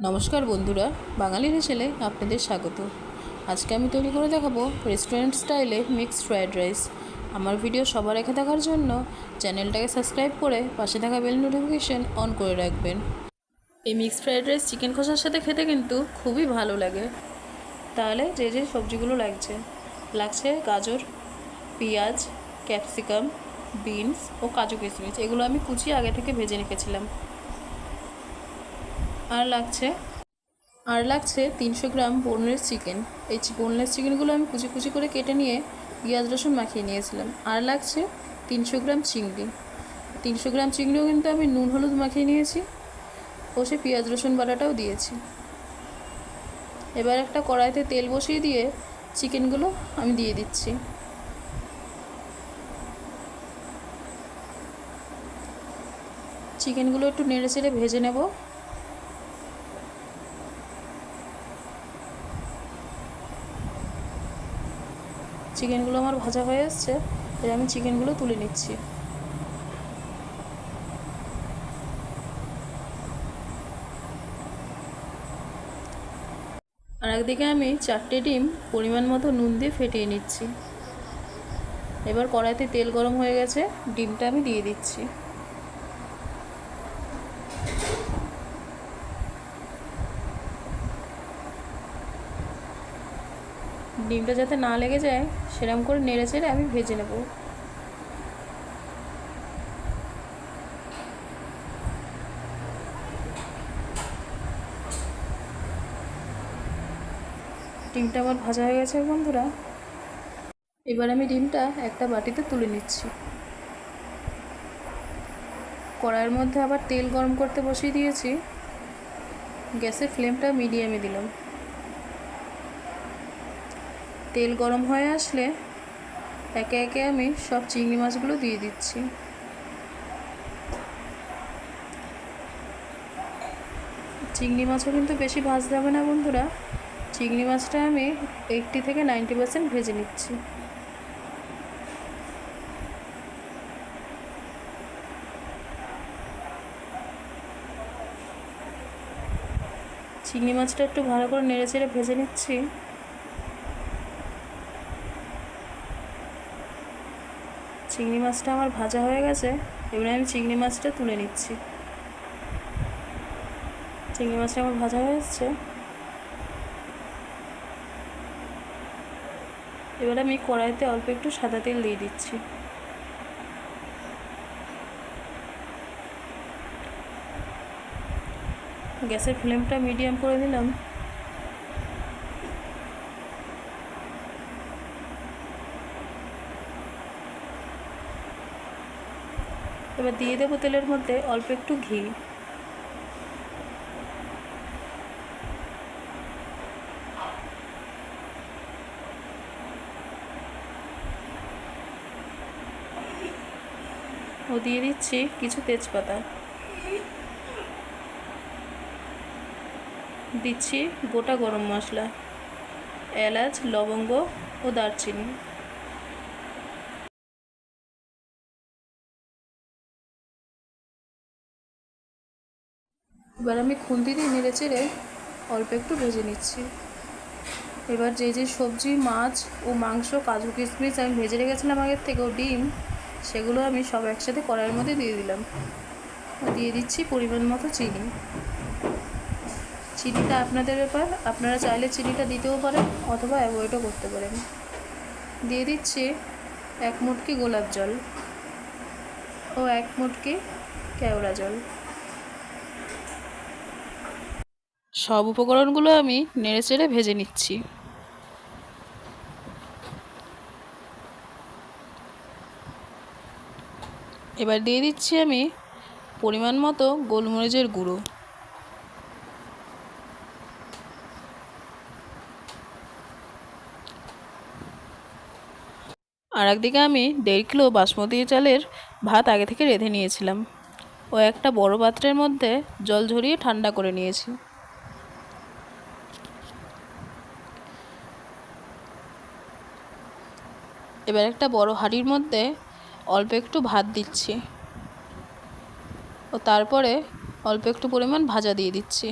নমস্কার বন্ধুরা, বাঙালির ছেলে আপনাদের স্বাগত। আজকে আমি তৈরি করে দেখাবো রেস্টুরেন্ট স্টাইলে মিক্সড ফ্রায়েড রাইস আমার ভিডিও সবার রেখে দেখার জন্য চ্যানেলটাকে সাবস্ক্রাইব করে পাশে থাকা বেল নোটিফিকেশন অন করে রাখবেন। এই মিক্সড ফ্রায়েড রাইস চিকেন কষার সাথে খেতে কিন্তু খুবই ভালো লাগে। তাহলে যে যে সবজিগুলো লাগছে লাগছে গাজর, পেঁয়াজ ক্যাপসিকাম বিনস ও কাজু কিশমিশ, এগুলো আমি কুচিয়ে আগে থেকে ভেজে রেখেছিলাম। আর লাগছে? আর লাগছে তিনশো গ্রাম বোনলেস চিকেন এই বোনলেস চিকেনগুলো আমি কুচি কুচি করে কেটে নিয়ে পেঁয়াজ, রসুন মাখিয়ে নিয়েছিলাম। আর লাগছে তিনশো গ্রাম চিংড়ি। তিনশো গ্রাম চিংড়িও কিন্তু আমি নুন, হলুদ মাখিয়ে নিয়েছি। ও সে পেঁয়াজ, রসুন বাটাটাও দিয়েছি। এবার একটা কড়াইতে তেল বসিয়ে দিয়ে চিকেনগুলো আমি দিয়ে দিচ্ছি। চিকেনগুলো একটু নেড়ে চেড়ে ভেজে নেব। চিকেনগুলো আমার ভাজা হয়ে এসছে, এবার আমি চিকেনগুলো তুলে নিচ্ছি। আর একদিকে আমি চারটে ডিম পরিমাণ মতো নুন দিয়ে ফেটিয়ে নিচ্ছি। এবার কড়াইতে তেল গরম হয়ে গেছে, ডিমটা আমি দিয়ে দিচ্ছি। ডিমটা যাতে না লেগে যায় সেরকম করে নেড়ে চেড়ে আমি ভেজে নেব। ডিমটা আমার ভাজা হয়ে গেছে বন্ধুরা। এবার আমি ডিমটা একটা বাটিতে তুলে নিচ্ছি। কড়াইয়ের মধ্যে আবার তেল গরম করতে বসিয়ে দিয়েছি। গ্যাসের ফ্লেমটা মিডিয়ামে দিলাম। তেল গরম হয়ে আসলে একে একে আমি সব চিংড়ি মাছগুলো দিয়ে দিচ্ছি। চিংড়ি মাছও কিন্তু বেশি ভাজতে হবে না বন্ধুরা। চিংড়ি মাছটা আমি এইটটি থেকে নাইনটি পার্সেন্ট ভেজে নিচ্ছি। চিংড়ি মাছটা একটু ভালো করে নেড়ে চেড়ে ভেজে নিচ্ছি। চিংড়ি মাছটা আমার ভাজা হয়ে গেছে, এবারে আমি চিংড়ি মাছটা তুলে নিচ্ছি। চিংড়ি মাছটা আমার ভাজা হয়ে এসছে। এবার আমি কড়াইতে অল্প একটু সাদা তেল দিয়ে দিচ্ছি। গ্যাসের ফ্লেমটা মিডিয়াম করে দিলাম এবার দিয়ে দেবো তেলের মধ্যে অল্প একটু ঘি। ও দিয়ে দিচ্ছি কিছু তেজপাতা। দিচ্ছি গোটা গরম মশলা, এলাচ, লবঙ্গ ও দারচিনি। এবার আমি খুন্তি দিয়ে নেড়ে চেড়ে অল্প একটু ভেজে নিচ্ছি। এবার যে যে সবজি, মাছ ও মাংস, কাজু, কিশমিশ আমি ভেজে রেখেছিলাম আগের থেকে ও ডিম, সেগুলো আমি সব একসাথে কড়াইয়ের মধ্যে দিয়ে দিলাম। দিয়ে দিচ্ছি পরিমাণ মতো চিনি। চিনিটা আপনাদের ব্যাপার, আপনারা চাইলে চিনিটা দিতেও পারেন অথবা অ্যাভয়েডও করতে পারেন। দিয়ে দিচ্ছি এক মুটকি গোলাপ জল ও এক মুটকি কেওড়া জল। সব উপকরণগুলো আমি নেড়ে চেড়ে ভেজে নিচ্ছি। এবার দিয়ে দিচ্ছি আমি পরিমাণ মতো গোলমরিচের গুঁড়ো। আর একদিকে আমি দেড় কিলো বাসমতি চালের ভাত আগে থেকে রেঁধে নিয়েছিলাম। ও একটা বড় পাত্রের মধ্যে জল ঝরিয়ে ঠান্ডা করে নিয়েছি। এবার একটা বড় হাঁড়ির মধ্যে অল্প একটু ভাত দিচ্ছি। ও তারপরে অল্প একটু পরিমাণ ভাজা দিয়ে দিচ্ছি।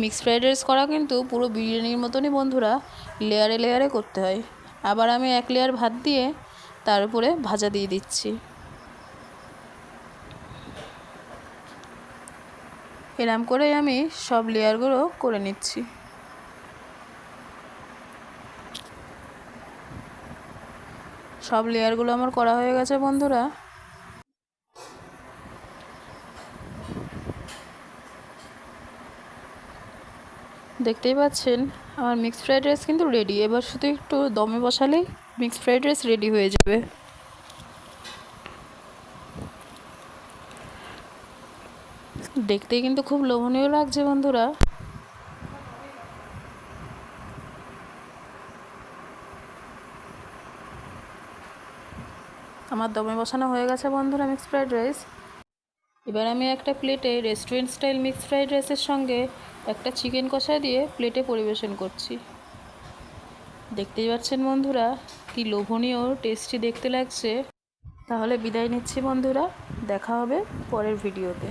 মিক্স ফ্রাইড রাইস করা কিন্তু পুরো বিরিয়ানির মতনই বন্ধুরা, লেয়ারে লেয়ারে করতে হয়। আবার আমি এক লেয়ার ভাত দিয়ে তার উপরে ভাজা দিয়ে দিচ্ছি। এরম করে আমি সব লেয়ারগুলো করে নিচ্ছি। সব লেয়ারগুলো আমার করা হয়ে গেছে, বন্ধুরা। দেখতেই পাচ্ছেন, আমার মিক্সড ফ্রাইড রাইস কিন্তু রেডি এবার শুধু একটু দমে বসালেই মিক্সড ফ্রাইড রাইস রেডি হয়ে যাবে। দেখতে কিন্তু খুব লোভনীয় লাগছে, বন্ধুরা। আমার দমে বসানো হয়ে গেছে বন্ধুরা মিক্স ফ্রাইড রাইস এবার আমি একটা প্লেটে রেস্টুরেন্ট স্টাইল মিক্স ফ্রাইড রাইসের সঙ্গে একটা চিকেন কষা দিয়ে প্লেটে পরিবেশন করছি। দেখতেই পাচ্ছেন বন্ধুরা, কি লোভনীয় টেস্টি দেখতে লাগছে। তাহলে বিদায় নিচ্ছি বন্ধুরা, দেখা হবে পরের ভিডিওতে